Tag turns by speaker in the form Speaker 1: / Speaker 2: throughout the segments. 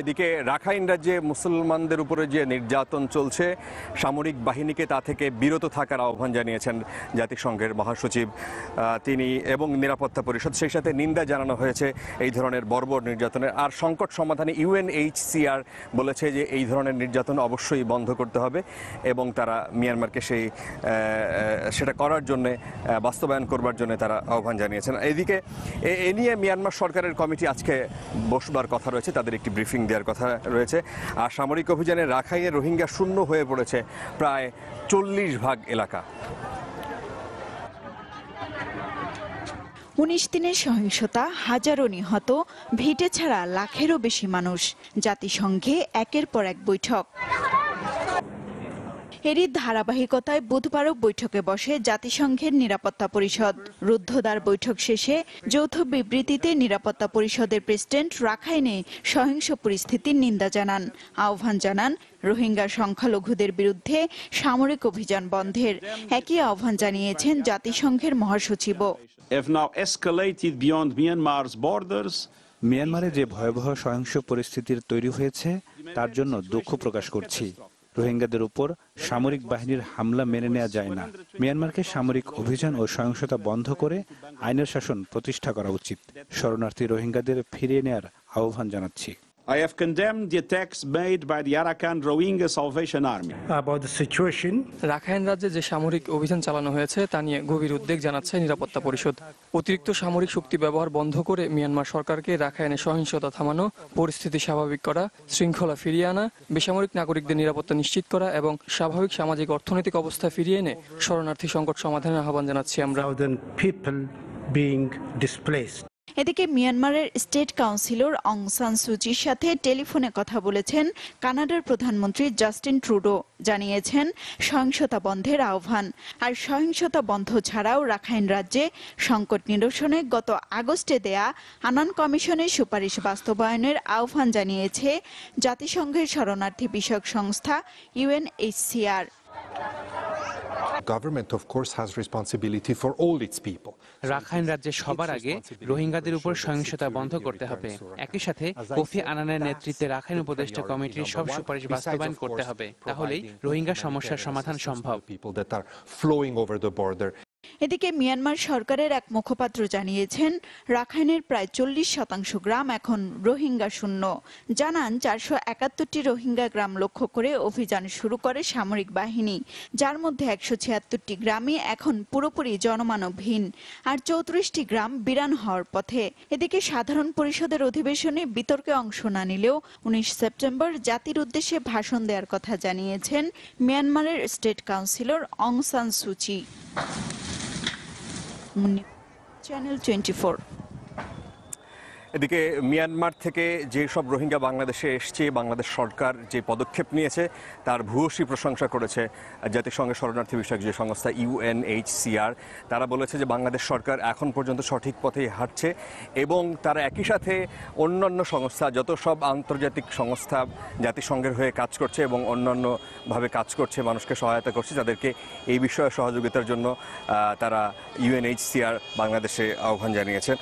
Speaker 1: এদিকে রাখাইন রাজ্যে মুসলমানদের উপরে যে নির্যাতন চলছে, সামরিক বাহিনীকে তা থেকে বিরত থাকার আহ্বান জানিয়েছেন জাতিসংঘের মহাসচিব। তিনি এবং নিরাপত্তা পরিষদ, সেই সাথে নিন্দা জানানো হয়েছে এই ধরনের বর্বর নির্যাতনের। আর সংকট সমাধানে ইউএনএইচসিআর বলেছে যে এই ধরনের নির্যাতন অবশ্যই বন্ধ করতে হবে এবং তারা মিয়ানমারকে সেই সেটা করার জন্য বাস্তবায়ন করবার জন্য তারা আহ্বান জানিয়েছেন। এদিকে এ নিয়ে মিয়ানমার সরকারের কমিটি আজকে বসবার কথা রয়েছে, তাদের একটি ব্রিফিং দেওয়ার কথা রয়েছে। আর সামরিক অভিযানে রাখাইনে রোহিঙ্গা শূন্য হয়ে পড়েছে প্রায় চল্লিশ ভাগ এলাকা।
Speaker 2: উনিশ দিনের সহিংসতা, হাজারো নিহত, ভিটে ছাড়া লাখেরও বেশি মানুষ। জাতিসংঘে একের পর এক বৈঠক। এরই ধারাবাহিকতায় বুধবারও বৈঠকে বসে জাতিসংঘের নিরাপত্তা পরিষদ। রুদ্ধদ্বার বৈঠক শেষে যৌথ বিবৃতিতে নিরাপত্তা পরিষদের প্রেসিডেন্ট রাখাইনে সহিংস পরিস্থিতির নিন্দা জানান। আহ্বান জানান রোহিঙ্গা সংখ্যালঘুদের বিরুদ্ধে সামরিক অভিযান বন্ধের। একই আহ্বান জানিয়েছেন জাতিসংঘের মহাসচিবও।
Speaker 3: Borders.
Speaker 4: মিয়ানমারে যে ভয়াবহ সহিংস পরিস্থিতির তৈরি হয়েছে তার জন্য দুঃখ প্রকাশ করছি। রোহিঙ্গাদের উপর সামরিক বাহিনীর হামলা মেনে নেওয়া যায় না। মিয়ানমারকে সামরিক অভিযান ও সহিংসতা বন্ধ করে আইনের শাসন প্রতিষ্ঠা করা উচিত। শরণার্থী রোহিঙ্গাদের ফিরিয়ে নেয়ার আহ্বান জানাচ্ছি।
Speaker 3: I have condemned the attacks made by the Arakan Rohingya Salvation Army.
Speaker 5: about the situation
Speaker 6: Rakhine রাজ্যে যে সামরিক অভিযান চালানো হয়েছে তা নিয়ে গভীর উদ্বেগ জানাচ্ছে নিরাপত্তা পরিষদ অতিরিক্ত সামরিক শক্তি ব্যবহার বন্ধ করে মিয়ানমার সরকারকে রাখাইনে সহিংসতা থামানো পরিস্থিতি স্বাভাবিক করা শৃঙ্খলা ফিরিয়ে আনা বেসামরিক নাগরিকদের নিরাপত্তা নিশ্চিত করা এবং স্বাভাবিক সামাজিক অর্থনৈতিক অবস্থা ফিরিয়ে এনে শরণার্থী সংকট সমাধানের আহ্বান জানাচ্ছি আমরা
Speaker 5: being displaced.
Speaker 2: এদিকে মিয়ানমারের স্টেট কাউন্সিলর অং সান সুচির সাথে টেলিফোনে কথা বলেছেন কানাডার প্রধানমন্ত্রী জাস্টিন ট্রুডো। জানিয়েছেন সহিংসতা বন্ধের আহ্বান। আর সহিংসতা বন্ধ ছাড়াও রাখাইন রাজ্যে সংকট নিরসনে গত আগস্টে দেয়া আনান কমিশনের সুপারিশ বাস্তবায়নের আহ্বান জানিয়েছে জাতিসংঘের শরণার্থী বিষয়ক সংস্থা UNHCR.
Speaker 7: Government, of course, has responsibility for all its people.
Speaker 8: Rakhine রাজ্যে সবার আগে রোহিঙ্গাদের উপর সহিংসতা বন্ধ করতে হবে। একই সাথে কোফি আনানের নেতৃত্বে রাখাইন উপদেষ্টা কমিটির সব সুপারিশ বাস্তবায়ন করতে হবে। তাহলেই রোহিঙ্গা সমস্যার সমাধান সম্ভব।
Speaker 2: এদিকে মিয়ানমার সরকারের এক মুখপাত্র জানিয়েছেন, রাখাইনের প্রায় চল্লিশ শতাংশ গ্রাম এখন রোহিঙ্গা শূন্য। জানান, চারশো একাত্তরটি রোহিঙ্গা গ্রাম লক্ষ্য করে অভিযান শুরু করে সামরিক বাহিনী, যার মধ্যে একশো ছিয়াত্তরটি গ্রামে এখন পুরোপুরি জনমানবহীন আর চৌত্রিশটি গ্রাম বিরান হওয়ার পথে। এদিকে সাধারণ পরিষদের অধিবেশনে বিতর্কে অংশ না নিলেও উনিশ সেপ্টেম্বর জাতির উদ্দেশ্যে ভাষণ দেওয়ার কথা জানিয়েছেন মিয়ানমারের state counsellor Aung San Suu Kyi channel twenty four
Speaker 1: এদিকে মিয়ানমার থেকে যে সব রোহিঙ্গা বাংলাদেশে এসছে, বাংলাদেশ সরকার যে পদক্ষেপ নিয়েছে, তার ভূয়সী প্রশংসা করেছে জাতিসংঘের শরণার্থী বিষয়ক যে সংস্থা ইউএনএইচসিআর তারা বলেছে যে বাংলাদেশ সরকার এখন পর্যন্ত সঠিক পথেই হাঁটছে এবং তারা একই সাথে অন্যান্য সংস্থা, যত সব আন্তর্জাতিক সংস্থা জাতিসংঘের হয়ে কাজ করছে এবং অন্যান্যভাবে কাজ করছে, মানুষকে সহায়তা করছে, তাদেরকে এই বিষয়ে সহযোগিতার জন্য তারা ইউএনএইচসিআর বাংলাদেশে আহ্বান জানিয়েছে।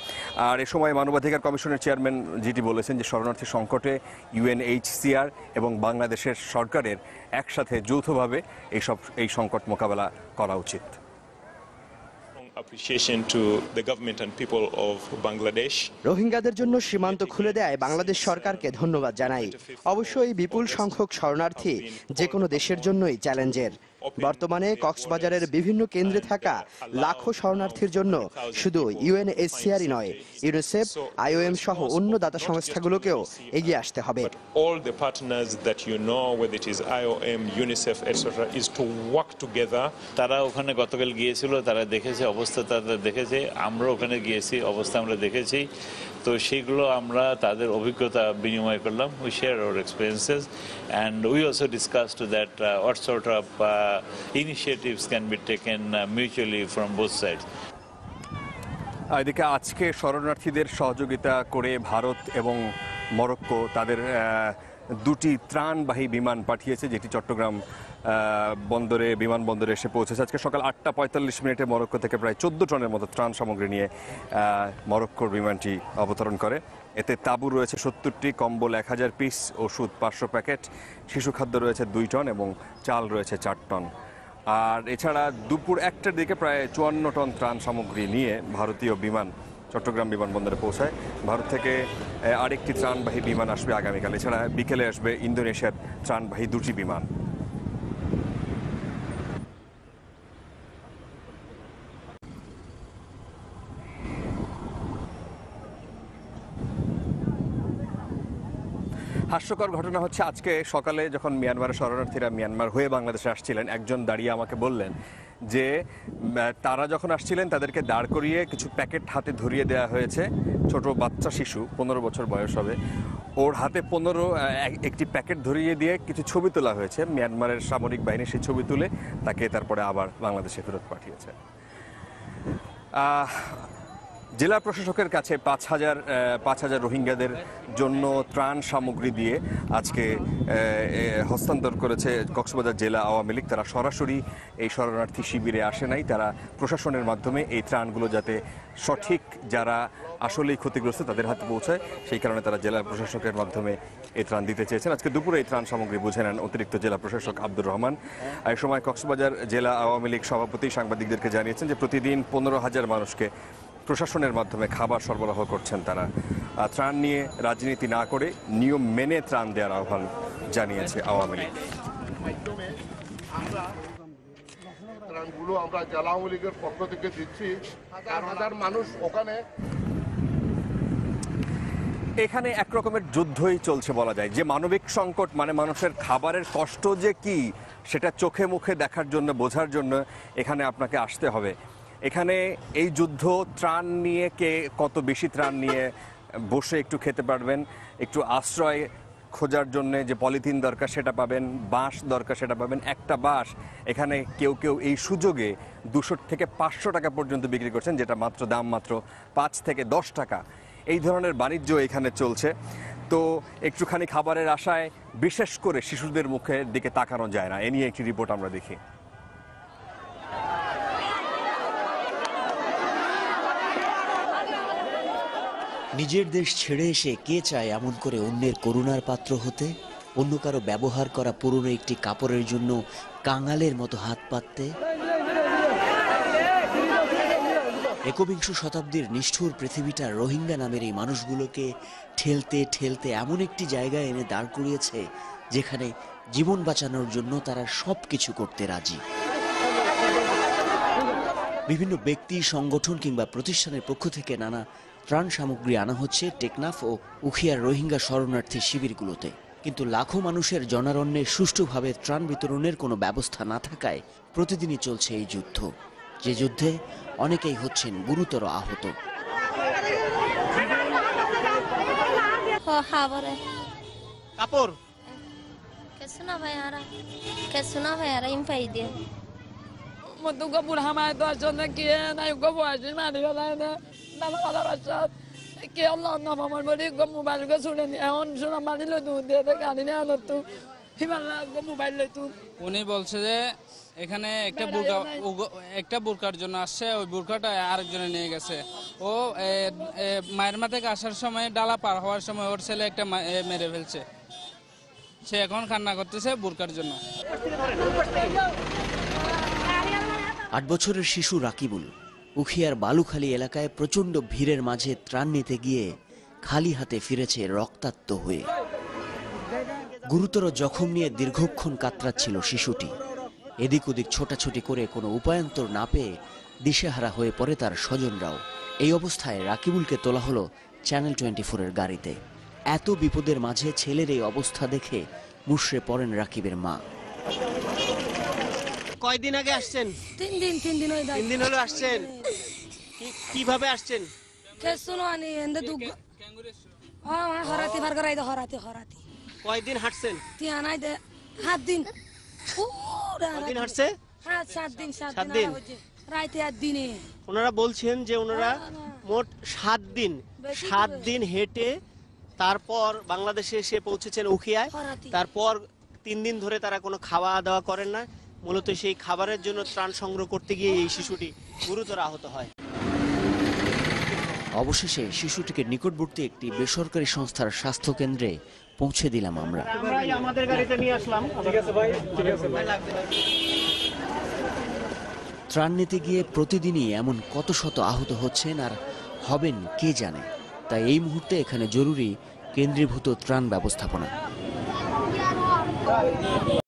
Speaker 1: আর এ সময় মানবাধিকার কমিশনের চেয়ারম্যান যেটি বলেছেন যে শরণার্থী সংকটে ইউএনএইচসিআর এবং বাংলাদেশের সরকারের একসাথে যৌথভাবে এইসব এই সংকট মোকাবেলা করা উচিত।
Speaker 9: রোহিঙ্গাদের জন্য সীমান্ত খুলে দেয় বাংলাদেশ সরকারকে ধন্যবাদ জানাই। অবশ্যই বিপুল সংখ্যক শরণার্থী যে কোনো দেশের জন্যই চ্যালেঞ্জের। বর্তমানে কক্সবাজারের বিভিন্ন কেন্দ্রে থাকা লাখো শরণার্থীর জন্য শুধু ইউএনএসসিআরই নয় ইউনিসেফ আইওএম সহ অন্য দাতা সংস্থাগুলোকেও এগিয়ে আসতে হবে
Speaker 10: All the partners that you know, whether it is IOM, UNICEF, etc., is to work together.
Speaker 11: তারা ওখানে গতকাল গিয়েছিল তারা দেখেছে অবস্থা তারা দেখেছে আমরা ওখানে গিয়েছি অবস্থা আমরা দেখেছি তো সেগুলো আমরা তাদের অভিজ্ঞতা বিনিময় করলাম। We share our experiences and we also discuss to that what sort of initiatives can be taken mutually from both sides
Speaker 1: এদিকে আজকে শরণার্থীদের সহযোগিতা করে ভারত এবং মরক্কো তাদের দুটি ত্রাণবাহী বিমান পাঠিয়েছে, যেটি চট্টগ্রাম বন্দরে বিমানবন্দরে এসে পৌঁছেছে। আজকে সকাল আটটা পঁয়তাল্লিশ মিনিটে মরক্কো থেকে প্রায় চোদ্দ টনের মতো ত্রাণ সামগ্রী নিয়ে মরক্কোর বিমানটি অবতরণ করে। এতে তাঁবু রয়েছে সত্তরটি, কম্বল এক হাজার পিস, ওষুধ পাঁচশো প্যাকেট, শিশু খাদ্য রয়েছে দুই টন এবং চাল রয়েছে চার টন। আর এছাড়া দুপুর একটার দিকে প্রায় চুয়ান্ন টন ত্রাণ সামগ্রী নিয়ে ভারতীয় বিমান চট্টগ্রাম বিমানবন্দরে পৌঁছায়। ভারত থেকে আরেকটি ত্রাণবাহী বিমান আসবে আগামীকাল। এছাড়া বিকেলে আসবে ইন্দোনেশিয়ার ত্রাণবাহী দুটি বিমান। হাস্যকর ঘটনা হচ্ছে, আজকে সকালে যখন মিয়ানমারের শরণার্থীরা মিয়ানমার হয়ে বাংলাদেশে আসছিলেন, একজন দাঁড়িয়ে আমাকে বললেন যে তারা যখন আসছিলেন, তাদেরকে দাঁড় করিয়ে কিছু প্যাকেট হাতে ধরিয়ে দেওয়া হয়েছে। ছোট বাচ্চা শিশু, পনেরো বছর বয়স হবে। ওর হাতে পনেরো একটি প্যাকেট ধরিয়ে দিয়ে কিছু ছবি তোলা হয়েছে। মিয়ানমারের সামরিক বাহিনী সেই ছবি তুলে তাকে তারপরে আবার বাংলাদেশে ফেরত পাঠিয়েছে। জেলা প্রশাসকের কাছে পাঁচ হাজার পাঁচ হাজার রোহিঙ্গাদের জন্য ত্রাণ সামগ্রী দিয়ে আজকে হস্তান্তর করেছে কক্সবাজার জেলা আওয়ামী লীগ। তারা সরাসরি এই শরণার্থী শিবিরে আসে নাই। তারা প্রশাসনের মাধ্যমে এই ত্রাণগুলো যাতে সঠিক যারা আসলেই ক্ষতিগ্রস্ত তাদের হাতে পৌঁছায়, সেই কারণে তারা জেলা প্রশাসকের মাধ্যমে এই ত্রাণ দিতে চেয়েছেন। আজকে দুপুরে এই ত্রাণ সামগ্রী বুঝে নেন অতিরিক্ত জেলা প্রশাসক আব্দুর রহমান। এই সময় কক্সবাজার জেলা আওয়ামী লীগ সভাপতি সাংবাদিকদেরকে জানিয়েছেন যে প্রতিদিন পনেরো হাজার মানুষকে প্রশাসনের মাধ্যমে খাবার সরবরাহ করছেন তারা। ত্রাণ নিয়ে রাজনীতি না করে নিয়ম মেনে ত্রাণ দেওয়ার আহ্বান জানিয়েছে আওয়ামী লীগ।
Speaker 12: ত্রাণগুলো আমরা জেলা আওয়ামী লীগের পক্ষ থেকে দিচ্ছি। হাজার হাজার মানুষ ওখানে
Speaker 1: এখানে এক রকমের যুদ্ধই চলছে বলা যায়। যে মানবিক সংকট মানে মানুষের খাবারের কষ্ট যে কি সেটা চোখে মুখে দেখার জন্য বোঝার জন্য এখানে আপনাকে আসতে হবে। এখানে এই যুদ্ধ ত্রাণ নিয়ে কে কত বেশি ত্রাণ নিয়ে বসে একটু খেতে পারবেন, একটু আশ্রয় খোঁজার জন্য যে পলিথিন দরকার সেটা পাবেন, বাঁশ দরকার সেটা পাবেন, একটা বাঁশ এখানে কেউ কেউ এই সুযোগে দুশো থেকে পাঁচশো টাকা পর্যন্ত বিক্রি করছেন, যেটা মাত্র দাম মাত্র পাঁচ থেকে দশ টাকা। এই ধরনের বাণিজ্য এখানে চলছে। তো একটুখানি খাবারের আশায় বিশেষ করে শিশুদের মুখের দিকে তাকানো যায় না। এ নিয়ে একটি রিপোর্ট আমরা দেখি।
Speaker 13: নিজের দেশ ছেড়ে এসে কে চায় এমন করে অন্যের করুণার পাত্র হতে? অন্য কারও ব্যবহার করা পুরনো একটি কাপড়ের জন্য কাঙালের মতো হাত পাততে? একবিংশ শতাব্দীর নিষ্ঠুর পৃথিবীটা রোহিঙ্গা নামের এই মানুষগুলোকে ঠেলতে ঠেলতে এমন একটি জায়গায় এনে দাঁড় করিয়েছে, যেখানে জীবন বাঁচানোর জন্য তারা সব কিছু করতে রাজি। বিভিন্ন ব্যক্তি, সংগঠন কিংবা প্রতিষ্ঠানের পক্ষ থেকে নানা ত্রাণ সামগ্রী আনা হচ্ছে টেকনাফ ও উখিয়ার রোহিঙ্গা শরণার্থী শিবিরগুলোতে। কিন্তু লাখো মানুষের জনারণ্যে সুষ্ঠুভাবে ত্রাণ বিতরণের কোনো ব্যবস্থা না থাকায় প্রতিদিনই চলছে এই যুদ্ধ। যে যুদ্ধে অনেকেই হচ্ছেন গুরুতর আহত।
Speaker 14: কাপড়?
Speaker 15: na na
Speaker 16: এখন শোনা মানি তু। তু মোবাইল তু
Speaker 17: উনি বলছে যে এখানে একটা বুরকা একটা বুরকার জন্য আসছে ওই বুরকাটা আরেকজনে নিয়ে গেছে। ও মায়েরমা থেকে আসার সময় ডালা পার হওয়ার সময় ওর ছেলে একটা মেরে ফেলছে। সে এখন কান্না করতেছে বুরকার জন্য।
Speaker 13: আট বছরের শিশু রাকিবুল। উখিয়ার বালুখালী এলাকায় প্রচণ্ড ভিড়ের মাঝে ত্রাণ নিতে গিয়ে খালি হাতে ফিরেছে রক্তাক্ত হয়ে। গুরুতর জখম নিয়ে দীর্ঘক্ষণ কাতরাচ্ছিল শিশুটি। এদিক ওদিক ছোটাছুটি করে কোনো উপায়ন্তর না পেয়ে দিশেহারা হয়ে পড়ে তার স্বজনরাও। এই অবস্থায় রাকিবুলকে তোলা হলো চ্যানেল টোয়েন্টি ফোরের গাড়িতে। এত বিপদের মাঝে ছেলের এই অবস্থা দেখে মুশড়ে পড়েন রাকিবের মা।
Speaker 14: কয়দিন আগে আসছেন?
Speaker 18: তিন দিন তিন দিন হয়ে
Speaker 14: তিন দিন হলো আসছেন? কি- কীভাবে আসছেন?
Speaker 18: কেসু আনি এন্দে দুগ হ্যাঁ হ্যাঁ হরাতি বার করাই দে হরাতি হরাতি।
Speaker 14: কয়দিন হাঁটছেন?
Speaker 18: তিয়া নাই দে সাত দিন। পুরা রাতি।
Speaker 14: হাঁটছে?
Speaker 18: হ্যাঁ সাত দিন সাত
Speaker 14: সাত
Speaker 18: দিন
Speaker 14: দিন?
Speaker 18: রাইতে আর দিনে।
Speaker 14: ওনারা বলছেন যে ওনারা মোট সাত দিন।
Speaker 18: বেশি
Speaker 14: সাত
Speaker 18: করে।
Speaker 14: দিন হেঁটে তারপর বাংলাদেশে এসে পৌঁছেছেন উখিয়ায়।
Speaker 18: হরাতি।
Speaker 14: তারপর তিন দিন ধরে তারা কোনো খাওয়া দাওয়া করেন না। মূলত সেই খাবারের জন্য ত্রাণ সংগ্রহ করতে গিয়ে এই শিশুটি গুরুতর আহত হয়।
Speaker 13: অবশেষে শিশুটিকে নিকটবর্তী একটি বেসরকারি সংস্থার স্বাস্থ্য কেন্দ্রে পৌঁছে দিলাম আমরা।
Speaker 19: আমাদের গাড়িতে নিয়ে আসলাম। ঠিক আছে ভাই ঠিক আছে
Speaker 13: ত্রাণ নিতে গিয়ে প্রতিদিনই এমন কত শত আহত হচ্ছেন আর হবেন কে জানে? তাই এই মুহূর্তে এখানে জরুরি কেন্দ্রীভূত ত্রাণ ব্যবস্থাপনা।